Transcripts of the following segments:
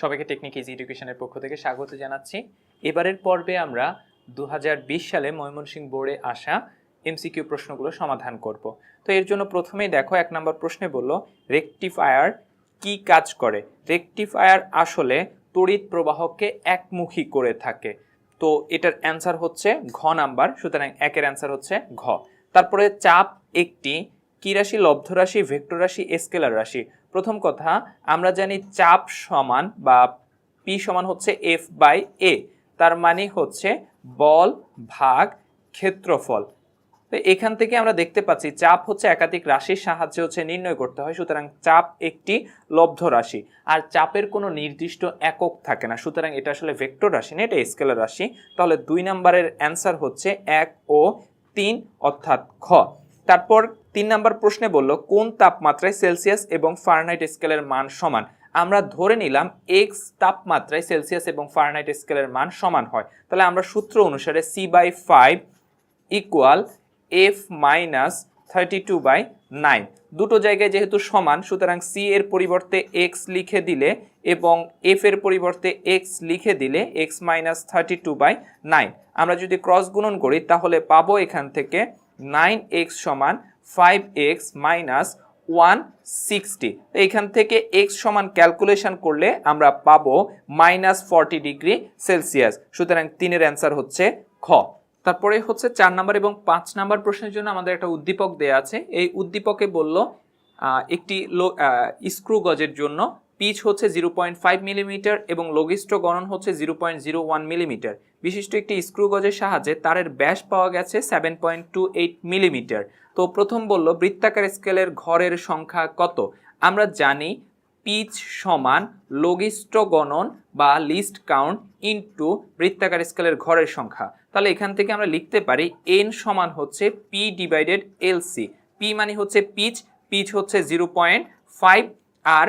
সবাইকে technique easy এডুকেশনের পক্ষ থেকে স্বাগত জানাচ্ছি। এবারের পর্বে আমরা দু হাজার বিশ সালে ময়মনসিংহ বোর্ডে আসা এমসিকিউ প্রশ্নগুলো সমাধান করব। তো এর জন্য প্রথমেই দেখো, এক নম্বর প্রশ্নে বলল রেকটিফায়ার কি কাজ করে? রেকটিফায়ার আসলে তড়িৎ প্রবাহকে একমুখী করে থাকে। তো এটার অ্যান্সার হচ্ছে ঘ নাম্বার, সুতরাং একের অ্যান্সার হচ্ছে ঘ। তারপরে চাপ একটি, কি রাশি? লব্ধ রাশি, ভেক্টর রাশি, স্কেলার রাশি। প্রথম কথা, আমরা জানি চাপ সমান বা পি সমান হচ্ছে এফ বাই এ তার মানে হচ্ছে বল ভাগ ক্ষেত্রফল। তো এখান থেকে আমরা দেখতে পাচ্ছি চাপ হচ্ছে একাধিক রাশির সাহায্যে হচ্ছে নির্ণয় করতে হয়, সুতরাং চাপ একটি লব্ধ রাশি, আর চাপের কোনো নির্দিষ্ট একক থাকে না, সুতরাং এটা আসলে ভেক্টর রাশি না, এটা স্কেলার রাশি। তাহলে দুই নম্বরের অ্যান্সার হচ্ছে এক ও তিন, অর্থাৎ খ। তারপর তিন নম্বর প্রশ্নে বলল, কোন তাপমাত্রায় সেলসিয়াস এবং ফারেনহাইট স্কেলের মান সমান? আমরা ধরে নিলাম এক্স তাপমাত্রায় সেলসিয়াস এবং ফারেনহাইট স্কেলের মান সমান হয়। তাহলে আমরা সূত্র অনুসারে C by five equal F minus thirty two by nine. দুটো জায়গায় যেহেতু সমান, সুতরাং সি এর পরিবর্তে এক্স লিখে দিলে এবং এফ এর পরিবর্তে এক্স লিখে দিলে X minus thirty two by nine. আমরা যদি ক্রস গুণন করি, তাহলে পাবো এখান থেকে নাইন এক্স সমান five X minus one sixty. এইখান থেকে এক্স সমান ক্যালকুলেশন করলে আমরা পাবো মাইনাস ফর্টি ডিগ্রি সেলসিয়াস। সুতরাং তিনের অ্যান্সার হচ্ছে খ। তারপরে হচ্ছে চার নাম্বার এবং পাঁচ নাম্বার প্রশ্নের জন্য আমাদের একটা উদ্দীপক দেয়া আছে। এই উদ্দীপকে বলল একটি স্ক্রু গজের জন্য পিচ হচ্ছে জিরো পয়েন্ট ফাইভ মিলিমিটার এবং লঘিষ্ঠ গণন হচ্ছে zero point zero one millimetre. বিশিষ্ট একটি স্ক্রু গজের সাহায্যে তারের ব্যাস পাওয়া গেছে seven point two eight millimetre. তো প্রথম বলল, বৃত্তাকার স্কেলের ঘরের সংখ্যা কত? আমরা জানি পিচ সমান লঘিষ্ঠ গণন বা লিস্ট কাউন্ট ইনটু বৃত্তাকার স্কেলের ঘরের সংখ্যা। তাহলে এখান থেকে আমরা লিখতে পারি এন সমান হচ্ছে P divided L C. P মানে হচ্ছে পিচ পিচ হচ্ছে জিরো পয়েন্ট ফাইভ আর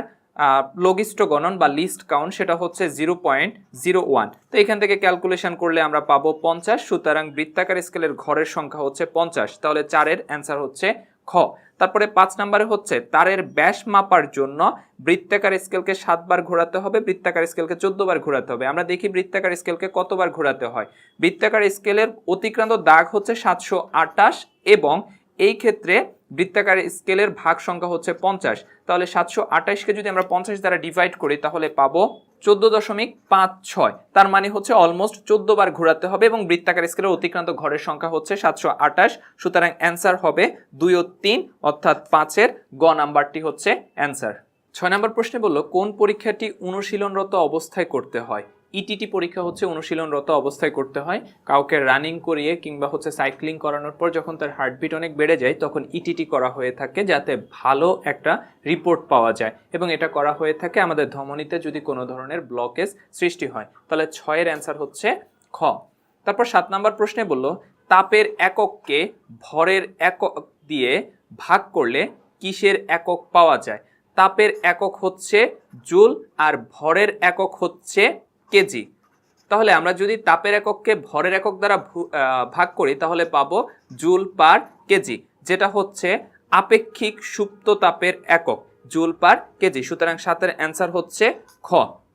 লঘিষ্ঠ গণন বা লিস্ট কাউন্ট সেটা হচ্ছে জিরো পয়েন্ট জিরো ওয়ান তো এখান থেকে ক্যালকুলেশন করলে আমরা পাবো পঞ্চাশ, সুতরাং বৃত্তাকার স্কেলের ঘরের সংখ্যা হচ্ছে পঞ্চাশ। তাহলে চারের অ্যান্সার হচ্ছে খ। তারপরে পাঁচ নম্বরে হচ্ছে তারের ব্যাস মাপার জন্য বৃত্তাকার স্কেলকে সাতবার ঘোরাতে হবে, বৃত্তাকার স্কেলকে চোদ্দ বার ঘোরাতে হবে। আমরা দেখি বৃত্তাকার স্কেলকে কতবার ঘোরাতে হয়। বৃত্তাকার স্কেলের অতিক্রান্ত দাগ হচ্ছে সাতশো আটাশ এবং এই ক্ষেত্রে বৃত্তাকার স্কেলের ভাগ সংখ্যা হচ্ছে পঞ্চাশ। তাহলে সাতশো আঠাশকে যদি আমরা পঞ্চাশ দ্বারা ডিভাইড করি, তাহলে পাবো চোদ্দ দশমিক পাঁচ ছয়। তার মানে হচ্ছে অলমোস্ট চোদ্দ বার ঘোরাতে হবে এবং বৃত্তাকার স্কেলের অতিক্রান্ত ঘরের সংখ্যা হচ্ছে সাতশো আঠাশ। সুতরাং অ্যান্সার হবে দুই ও তিন, অর্থাৎ পাঁচের। গ নাম্বারটি হচ্ছে অ্যান্সার ছয় নম্বর প্রশ্নে বলল, কোন পরীক্ষাটি অনুশীলনরত অবস্থায় করতে হয়? ইটিটি পরীক্ষা হচ্ছে অনুশীলনরত অবস্থায় করতে হয়। কাউকে রানিং করিয়ে কিংবা হচ্ছে সাইক্লিং করানোর পর যখন তার হার্টবিট অনেক বেড়ে যায়, তখন ইটিটি করা হয়ে থাকে যাতে ভালো একটা রিপোর্ট পাওয়া যায়। এবং এটা করা হয়ে থাকে আমাদের ধমনীতে যদি কোনো ধরনের ব্লকেজ সৃষ্টি হয়। তাহলে ছয়ের অ্যান্সার হচ্ছে খ। তারপর সাত নম্বর প্রশ্নে বলল, তাপের একককে ভরের একক দিয়ে ভাগ করলে কিসের একক পাওয়া যায়? তাপের একক হচ্ছে জুল আর ভরের একক হচ্ছে কেজি। তাহলে আমরা যদি তাপের একককে ভরের একক দ্বারা ভাগ করি, তাহলে পাবো জুল পার কেজি, যেটা হচ্ছে আপেক্ষিক সুপ্ত তাপের একক, জুল পার কেজি। সুতরাং সাতের অ্যান্সার হচ্ছে খ।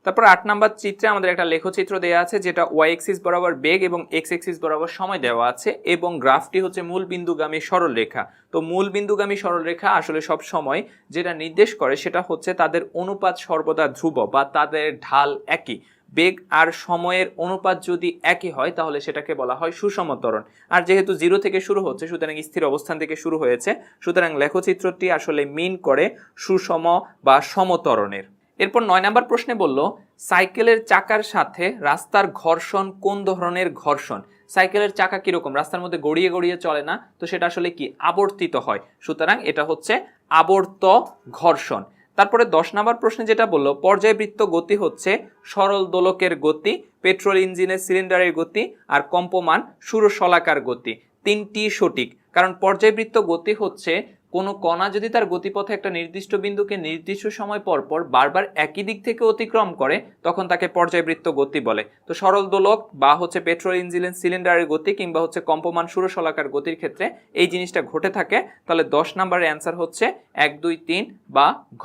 তারপর আট নাম্বার চিত্রে আমাদের একটা লেখচিত্র দেওয়া আছে, যেটা ওয়াই এক্সিস বরাবর বেগ এবং এক্স এক্সিস বরাবর সময় দেওয়া আছে, এবং গ্রাফটি হচ্ছে মূল বিন্দুগামী সরলরেখা। তো মূল বিন্দুগামী সরলরেখা আসলে সব সময় যেটা নির্দেশ করে, সেটা হচ্ছে তাদের অনুপাত সর্বদা ধ্রুব বা তাদের ঢাল একই। বেগ আর সময়ের অনুপাত যদি একই হয়, তাহলে সেটাকে বলা হয় সুষম ত্বরণ আর যেহেতু জিরো থেকে শুরু হচ্ছে, সুতরাং স্থির অবস্থান থেকে শুরু হয়েছে, সুতরাং লেখচিত্রটি আসলে মিন করে সুষম বা সমতরণের। এরপর নয় নাম্বার প্রশ্নে বলল, সাইকেলের চাকার সাথে রাস্তার ঘর্ষণ কোন ধরনের ঘর্ষণ? সাইকেলের চাকা কীরকম? রাস্তার মধ্যে গড়িয়ে গড়িয়ে চলে না? তো সেটা আসলে কি? আবর্তিত হয়। সুতরাং এটা হচ্ছে আবর্ত ঘর্ষণ। তারপরে দশ নম্বর প্রশ্নে যেটা বলল, পর্যায়বৃত্ত গতি হচ্ছে সরল দোলকের গতি, পেট্রোল ইঞ্জিনের সিলিন্ডারের গতি আর কম্পমান সুরশলাকার গতি। তিনটি সঠিক, কারণ পর্যায়বৃত্ত গতি হচ্ছে কোনো কণা যদি তার গতিপথে একটা নির্দিষ্ট বিন্দুকে নির্দিষ্ট সময় পর পর বারবার একই দিক থেকে অতিক্রম করে, তখন তাকে পর্যায়বৃত্ত গতি বলে। তো সরল দোলক বা হচ্ছে পেট্রোল, ইঞ্জিন, সিলিন্ডারের গতি কিংবা হচ্ছে কম্পমান সুরশলাকার গতির ক্ষেত্রে এই জিনিসটা ঘটে থাকে। তাহলে দশ নম্বরের অ্যান্সার হচ্ছে এক, দুই, তিন বা ঘ।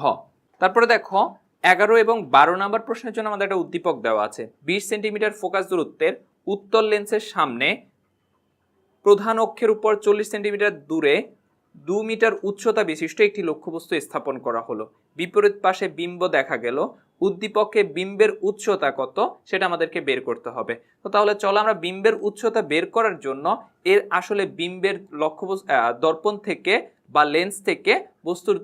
তারপরে দেখো, এগারো এবং বারো নাম্বার প্রশ্নের জন্য আমাদের একটা উদ্দীপক দেওয়া আছে। বিশ সেন্টিমিটার ফোকাস দূরত্বের উত্তর লেন্সের সামনে প্রধান অক্ষের উপর চল্লিশ সেন্টিমিটার দূরে দু মিটার উচ্চতা বিশিষ্ট একটি লক্ষ্যবস্তু স্থাপন করা হলো। বিপরীত পাশে বিম্ব দেখা গেল। উদ্দীপকে বিম্বের উচ্চতা কত সেটা আমাদেরকে বের করতে হবে। তো তাহলে চলো আমরা বিম্বের উচ্চতা বের করার জন্য এর আসলে বিম্বের লক্ষ্যবস্তু দর্পণ থেকে বা লেন্স থেকে বস্তুর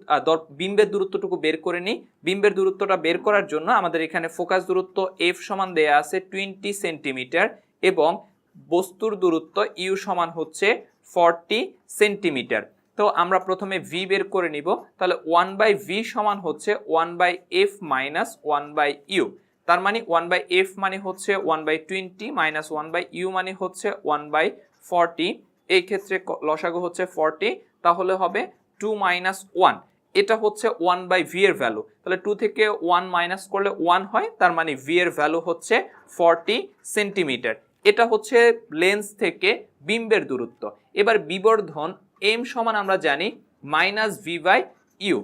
বিম্বের দূরত্বটুকু বের করে নিই। বিম্বের দূরত্বটা বের করার জন্য আমাদের এখানে ফোকাস দূরত্ব এফ সমান দেয়া আছে টোয়েন্টি সেন্টিমিটার এবং বস্তুর দূরত্ব ইউ সমান হচ্ছে ফর্টি সেন্টিমিটার তো আমরা প্রথমে ভি বের করে নিব। তাহলে ওয়ান বাই ভি সমান হচ্ছে one by F minus one by U তার মানে ওয়ান বাই এফ মানে হচ্ছে one by twenty minus one by U মানে হচ্ছে ওয়ান বাই ফর্টি এই ক্ষেত্রে লসাগু হচ্ছে ফর্টি তাহলে হবে টু মাইনাস ওয়ান এটা হচ্ছে ওয়ান বাই ভি এর ভ্যালু তাহলে টু থেকে ওয়ান মাইনাস করলে ওয়ান হয়, তার মানে ভি এর ভ্যালু হচ্ছে ফর্টি সেন্টিমিটার এটা হচ্ছে লেন্স থেকে বিম্বের দূরত্ব। এবার বিবর্ধন এম সমান আমরা জানি মাইনাস ভি বাই ইউ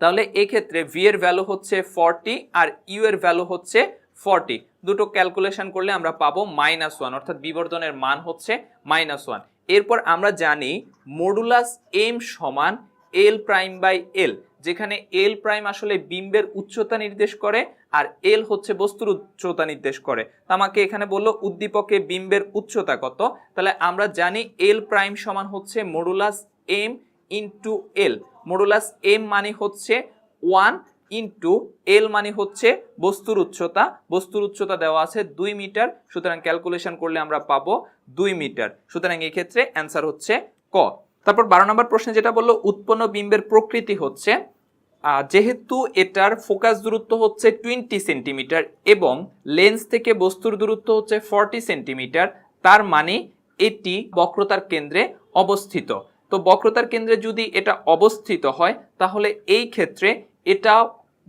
তাহলে এক্ষেত্রে ভি এর ভ্যালু হচ্ছে ফর্টি আর ইউ এর ভ্যালু হচ্ছে ফর্টি দুটো ক্যালকুলেশন করলে আমরা পাবো মাইনাস ওয়ান অর্থাৎ বিবর্ধনের মান হচ্ছে মাইনাস ওয়ান এরপর আমরা জানি মডুলাস এম সমান এল প্রাইম বাই এল যেখানে এল প্রাইম আসলে বিম্বের উচ্চতা নির্দেশ করে আর এল হচ্ছে বস্তুর উচ্চতা নির্দেশ করে। তো আমাকে এখানে বলল উদ্দীপকে বিম্বের উচ্চতা কত? তাহলে আমরা জানি এল প্রাইম সমান হচ্ছে modulus M into L modulus M মানে হচ্ছে ওয়ান ইন্টু এল মানে হচ্ছে বস্তুর উচ্চতা। বস্তুর উচ্চতা দেওয়া আছে দুই মিটার, সুতরাং ক্যালকুলেশন করলে আমরা পাবো দুই মিটার। সুতরাং এই ক্ষেত্রে অ্যান্সার হচ্ছে ক। তারপর বারো নম্বর প্রশ্নে যেটা বলল, উৎপন্ন বিম্বের প্রকৃতি হচ্ছে যেহেতু এটার ফোকাস দূরত্ব হচ্ছে টোয়েন্টি সেন্টিমিটার এবং লেন্স থেকে বস্তুর দূরত্ব হচ্ছে ফর্টি সেন্টিমিটার তার মানে এটি বক্রতার কেন্দ্রে অবস্থিত। তো বক্রতার কেন্দ্রে যদি এটা অবস্থিত হয়, তাহলে এই ক্ষেত্রে এটা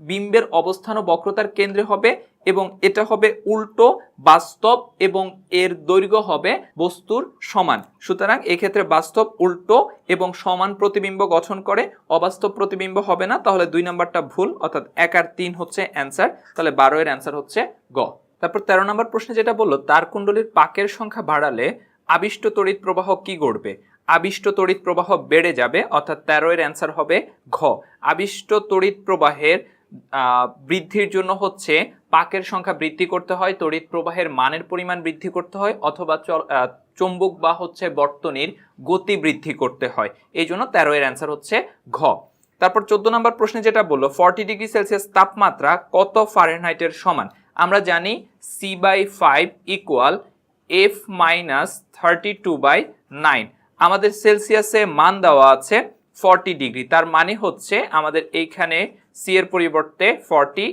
বিম্বের অবস্থানও বক্রতার কেন্দ্রে হবে এবং এটা হবে উল্টো, বাস্তব এবং এর দৈর্ঘ্য হবে বস্তুর সমান। সুতরাং এক্ষেত্রে বাস্তব, উল্টো এবং সমান প্রতিবিম্ব গঠন করে অবাস্তব প্রতিবিম্ব হবে না, তাহলে দুই নাম্বারটা ভুল, অর্থাৎ এক আর তিন হচ্ছে অ্যান্সার, তাহলে বারো এর অ্যান্সার হচ্ছে গ। তারপর তেরো নম্বর প্রশ্নে যেটা বলল, তার কুণ্ডলীর পাকের সংখ্যা বাড়ালে আবিষ্ট তড়িৎ প্রবাহ কি ঘটবে? আবিষ্ট তড়িৎ প্রবাহ বেড়ে যাবে, অর্থাৎ তেরো এর অ্যান্সার হবে ঘ। আবিষ্ট তড়িৎ প্রবাহের বৃদ্ধির জন্য হচ্ছে পাকের সংখ্যা বৃদ্ধি করতে হয়, তড়িৎ প্রবাহের মানের পরিমাণ বৃদ্ধি করতে হয়, অথবা চৌম্বক বা হচ্ছে বর্তনীর গতি বৃদ্ধি করতে হয়। এই জন্য তেরো এর অ্যান্সার হচ্ছে ঘ। তারপর চোদ্দ নম্বর প্রশ্নে যেটা বলল ফর্টি ডিগ্রি সেলসিয়াস তাপমাত্রা কত ফারেনহাইটের সমান? আমরা জানি C by five equal F minus thirty two by nine আমাদের সেলসিয়াসে মান দেওয়া আছে ফর্টি ডিগ্রি। তার মানে হচ্ছে আমাদের এইখানে সি এর পরিবর্তে ফর্টি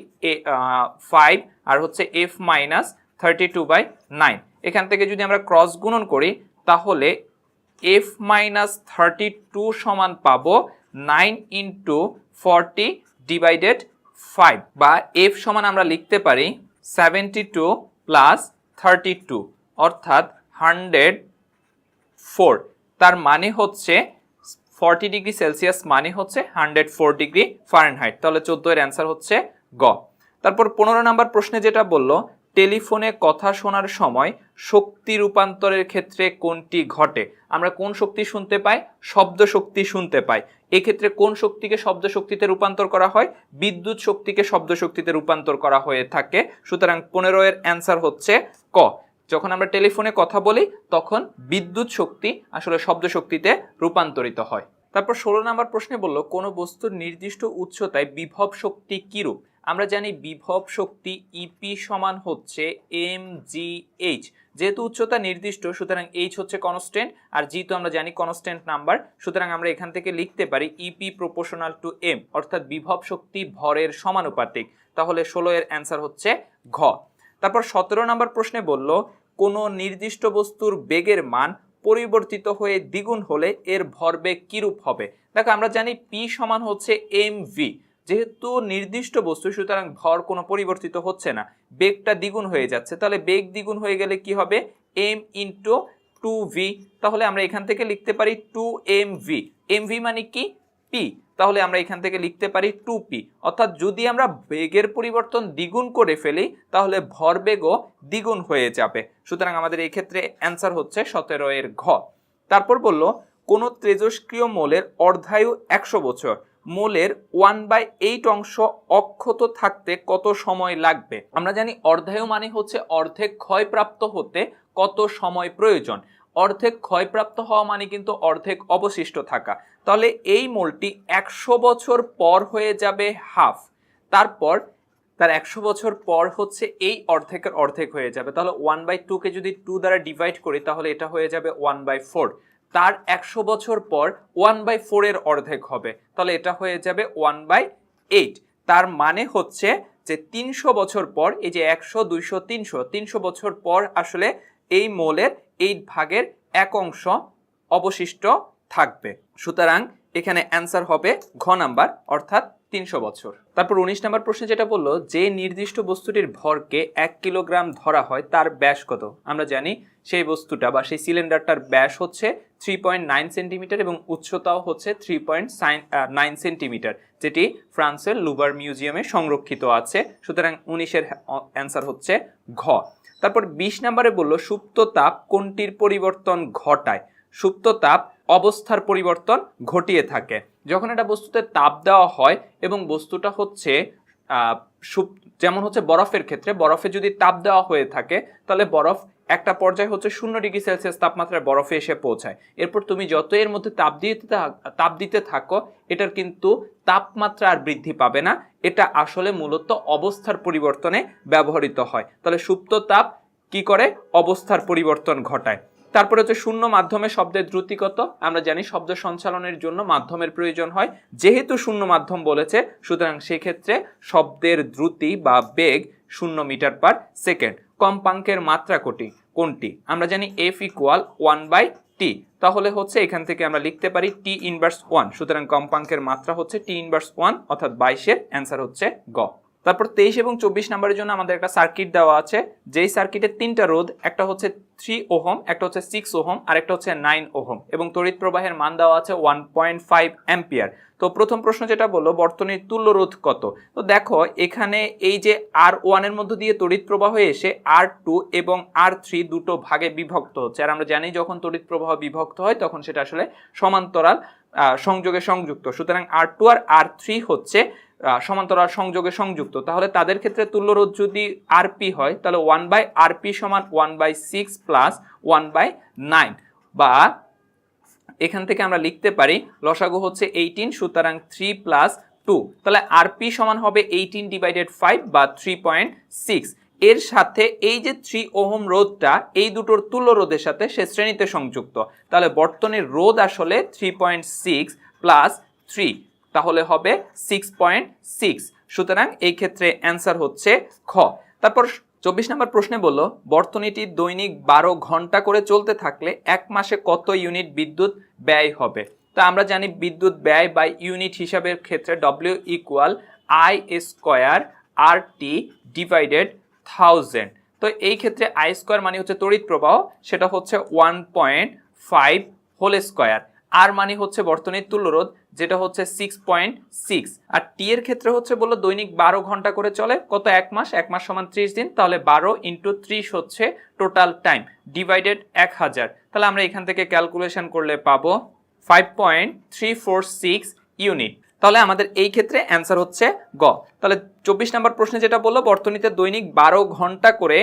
ফাইভ, আর হচ্ছে F minus thirty two by nine এখান থেকে যদি আমরা ক্রস গুণন করি, তাহলে এফ মাইনাস থার্টি টু সমান পাবো nine into forty divided five বা এফ সমান আমরা লিখতে পারি seventy two plus thirty two অর্থাৎ হান্ড্রেড ফোর তার মানে হচ্ছে ফর্টি ডিগ্রি সেলসিয়াস মানে হচ্ছে হান্ড্রেড ফোর ডিগ্রি ফারেনহাইট। তাহলে চোদ্দ এর অ্যান্সার হচ্ছে গ। তারপর পনেরো নাম্বার প্রশ্নে যেটা বলল, টেলিফোনে কথা শোনার সময় শক্তি রূপান্তরের ক্ষেত্রে কোনটি ঘটে? আমরা কোন শক্তি শুনতে পাই? শব্দ শক্তি শুনতে পাই। এক্ষেত্রে কোন শক্তিকে শব্দ শক্তিতে রূপান্তর করা হয়? বিদ্যুৎ শক্তিকে শব্দ শক্তিতে রূপান্তর করা হয়ে থাকে। সুতরাং পনেরো এর অ্যান্সার হচ্ছে ক। যখন আমরা টেলিফোনে কথা বলি, তখন বিদ্যুৎ শক্তি আসলে শব্দ শক্তিতে রূপান্তরিত হয়। তারপর ষোলো নম্বর প্রশ্নে বলল, কোনো বস্তুর নির্দিষ্ট উচ্চতায় বিভব শক্তি কিরূপ? আমরা জানি বিভব শক্তি ইপি সমান হচ্ছে এম জি এইচ যেহেতু উচ্চতা নির্দিষ্ট, সুতরাং এইচ হচ্ছে কনস্ট্যান্ট আর জি তো আমরা জানি কনস্ট্যান্ট নাম্বার সুতরাং আমরা এখান থেকে লিখতে পারি ইপি প্রপোর্শনাল টু এম অর্থাৎ বিভব শক্তি ভরের সমানুপাতিক। তাহলে ষোলো এর অ্যান্সার হচ্ছে ঘ। তারপর সতেরো নম্বর প্রশ্নে বলল কোনো নির্দিষ্ট বস্তুর বেগের মান পরিবর্তিত হয়ে দ্বিগুণ হলে এর ভরবেগ কিরূপ হবে? দেখো, আমরা জানি পি সমান হচ্ছে এম ভি যেহেতু নির্দিষ্ট বস্তু, সুতরাং ভর কোনো পরিবর্তিত হচ্ছে না, বেগটা দ্বিগুণ হয়ে যাচ্ছে। তাহলে বেগ দ্বিগুণ হয়ে গেলে কি হবে? এম ইন্টু টু ভি তাহলে আমরা এখান থেকে লিখতে পারি two M V M V মানে কি? পি, তাহলে আমরা এখান থেকে লিখতে পারি টু পি অর্থাৎ যদি আমরা বেগের পরিবর্তন দ্বিগুণ করে ফেলি, তাহলে ভরবেগও দ্বিগুণ হয়ে যাবে। সুতরাং আমাদের এই ক্ষেত্রে অ্যান্সার হচ্ছে সতেরো এর ঘ। তারপর বলল, কোন তেজস্ক্রিয় মোলের অর্ধায়ু একশো বছর। মোলের ওয়ান বাই এইট অংশ অক্ষত থাকতে কত সময় লাগবে? আমরা জানি অর্ধায়ু মানে হচ্ছে অর্ধেক ক্ষয়প্রাপ্ত হতে কত সময় প্রয়োজন। অর্ধেক ক্ষয়প্রাপ্ত হওয়া মানে কিন্তু অর্ধেক অবশিষ্ট থাকা। তাহলে এই মোলটি একশো বছর পর হয়ে যাবে হাফ। তারপর, তার একশো বছর পর হচ্ছে এই অর্ধেকের অর্ধেক হয়ে যাবে। তাহলে ওয়ান বাই টুকে যদি টু দ্বারা ডিভাইড করি, তাহলে এটা হয়ে যাবে ওয়ান বাই ফোর তার একশো বছর পর ওয়ান বাই ফোরের অর্ধেক হবে। তাহলে এটা হয়ে যাবে ওয়ান বাই এইট তার মানে হচ্ছে যে তিনশো বছর পর, এই যে একশো, দুইশো, তিনশো তিনশো বছর পর আসলে এই মোলের এইট ভাগের এক অংশ অবশিষ্ট থাকবে। সুতরাং এখানে অ্যান্সার হবে ঘ নাম্বার, অর্থাৎ তিনশো বছর। তারপর উনিশ নাম্বার প্রশ্নে যেটা বলল, যে নির্দিষ্ট বস্তুটির ভরকে এক কিলোগ্রাম ধরা হয় তার ব্যাস কত? আমরা জানি সেই বস্তুটা বা সেই সিলিন্ডারটার ব্যাস হচ্ছে থ্রি পয়েন্ট নাইন সেন্টিমিটার এবং উচ্চতাও হচ্ছে থ্রি পয়েন্ট নাইন সেন্টিমিটার, যেটি ফ্রান্সের লুবার মিউজিয়ামে সংরক্ষিত আছে। সুতরাং উনিশের অ্যান্সার হচ্ছে ঘ। তারপর বিশ নম্বরে বলল, সুপ্ত তাপ কোনটির পরিবর্তন ঘটায়? সুপ্ত তাপ অবস্থার পরিবর্তন ঘটিয়ে থাকে। যখন একটা বস্তুতে তাপ দেওয়া হয় এবং বস্তুটা হচ্ছে যেমন হচ্ছে বরফের ক্ষেত্রে, বরফে যদি তাপ দেওয়া হয়ে থাকে, তাহলে বরফ একটা পর্যায়ে হচ্ছে শূন্য ডিগ্রি সেলসিয়াস তাপমাত্রায় বরফে এসে পৌঁছায়। এরপর তুমি যত এর মধ্যে তাপ দিতে তাপ দিতে থাকো, এটার কিন্তু তাপমাত্রা আর বৃদ্ধি পাবে না। এটা আসলে মূলত অবস্থার পরিবর্তনে ব্যবহৃত হয়। তাহলে সুপ্ত তাপ কি করে? অবস্থার পরিবর্তন ঘটায়। তারপরে হচ্ছে শূন্য মাধ্যমে শব্দের দ্রুতি কত? আমরা জানি শব্দ সঞ্চালনের জন্য মাধ্যমের প্রয়োজন হয়। যেহেতু শূন্য মাধ্যম বলেছে, সুতরাং সেক্ষেত্রে শব্দের দ্রুতি বা বেগ শূন্য মিটার পার সেকেন্ড। কম্পাঙ্কের মাত্রা কোটি, কোনটি? আমরা জানি F equal one by T তাহলে হচ্ছে এখান থেকে আমরা লিখতে পারি টি ইনভার্স ওয়ান সুতরাং কম্পাঙ্কের মাত্রা হচ্ছে টি ইনভার্স ওয়ান অর্থাৎ বাইশের অ্যান্সার হচ্ছে গ। তারপর তেইশ এবং চব্বিশ নাম্বারের জন্য আমাদের একটা সার্কিট দেওয়া আছে। যেই সার্কিটের তিনটা রোধ, একটা হচ্ছে থ্রি ওহম, একটা হচ্ছে সিক্স ওহম, আর একটা হচ্ছে নাইন ওহম এবং তড়িৎ প্রবাহের মান দেওয়া আছে ওয়ান পয়েন্ট ফাইভ অ্যাম্পিয়ার তো প্রথম প্রশ্ন যেটা বলল, বর্তনীর তুল্য রোধ কত? তো দেখো, এখানে এই যে আর ওয়ানের মধ্য দিয়ে তড়িৎ প্রবাহ এসে আর টু এবং আর থ্রি দুটো ভাগে বিভক্ত হচ্ছে। আর আমরা জানি যখন তড়িৎ প্রবাহ বিভক্ত হয়, তখন সেটা আসলে সমান্তরাল। সংযোগে সংযুক্ত। সুতরাং আর টু আর আর থ্রি হচ্ছে সমান্তরাল সংযোগে সংযুক্ত। তাহলে তাদের ক্ষেত্রে তুল্যরোধ যদি আরপি হয়, তাহলে ওয়ান বাই আরপি সমান one by six plus one by nine বা এখান থেকে আমরা লিখতে পারি, লসাগু হচ্ছে এইটিন সুতরাং থ্রি প্লাস টু তাহলে আরপি সমান হবে এইটিন ডিভাইডেড ফাইভ বা থ্রি পয়েন্ট সিক্স এর সাথে এই যে থ্রি ওহম রোধটা, এই দুটোর তুল্য রোধের সাথে সে শ্রেণীতে সংযুক্ত। তাহলে বর্তনীর রোধ আসলে three point six plus three তাহলে হবে সিক্স পয়েন্ট সিক্স সুতরাং এই ক্ষেত্রে অ্যান্সার হচ্ছে খ। তারপর চব্বিশ নম্বর প্রশ্নে বলল, বর্তনীটি দৈনিক বারো ঘণ্টা করে চলতে থাকলে এক মাসে কত ইউনিট বিদ্যুৎ ব্যয় হবে? তা আমরা জানি বিদ্যুৎ ব্যয় বাই ইউনিট হিসাবের ক্ষেত্রে W equal I square R T divided thousand. তো এই ক্ষেত্রে আই স্কোয়ার মানে হচ্ছে তড়িৎ প্রবাহ, সেটা হচ্ছে one point five whole square R মানে হচ্ছে বর্তনীর তুল্যরোধ, যেটা হচ্ছে সিক্স পয়েন্ট সিক্স আর টি এর ক্ষেত্রে হচ্ছে বলল দৈনিক বারো ঘণ্টা করে চলে, কত এক মাস? এক মাস সমান ত্রিশ দিন, তাহলে বারো ইন্টু ত্রিশ হচ্ছে টোটাল টাইম ডিভাইডেড এক হাজার। তাহলে আমরা এখান থেকে ক্যালকুলেশন করলে পাবো five point three four six unit তাহলে আমাদের এই ক্ষেত্রে অ্যান্সার হচ্ছে গ। তাহলে চব্বিশ নম্বর প্রশ্নে যেটা বলল, বর্তনীতে দৈনিক বারো ঘণ্টা করে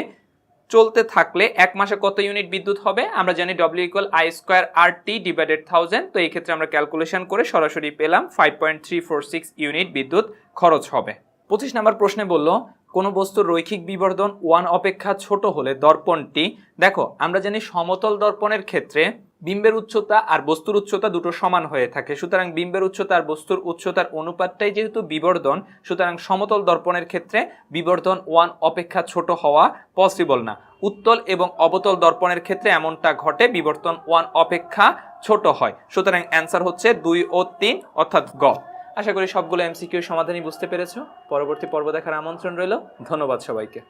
চলতে থাকলে এক মাসে কত ইউনিট বিদ্যুৎ হবে? আমরা জানি W equal I square R T divided thousand তো এই ক্ষেত্রে আমরা ক্যালকুলেশন করে সরাসরি পেলাম five point three four six unit বিদ্যুৎ খরচ হবে। পঁচিশ নম্বর প্রশ্নে বলল, কোনো বস্তুর রৈখিক বিবর্ধন ওয়ান অপেক্ষা ছোট হলে দর্পণটি, দেখো, আমরা জানি সমতল দর্পণের ক্ষেত্রে বিম্বের উচ্চতা আর বস্তুর উচ্চতা দুটো সমান হয়ে থাকে। সুতরাং বিম্বের উচ্চতা আর বস্তুর উচ্চতার অনুপাতটাই যেহেতু বিবর্ধন, সুতরাং সমতল দর্পণের ক্ষেত্রে বিবর্ধন ওয়ান অপেক্ষা ছোট হওয়া পসিবল না। উত্তল এবং অবতল দর্পণের ক্ষেত্রে এমনটা ঘটে বিবর্তন ওয়ান অপেক্ষা ছোট হয়। সুতরাং অ্যান্সার হচ্ছে দুই ও তিন, অর্থাৎ গ। আশা করি সবগুলো এমসিকিউ সমাধানই বুঝতে পেরেছ। পরবর্তী পর্ব দেখার আমন্ত্রণ রইল। ধন্যবাদ সবাইকে।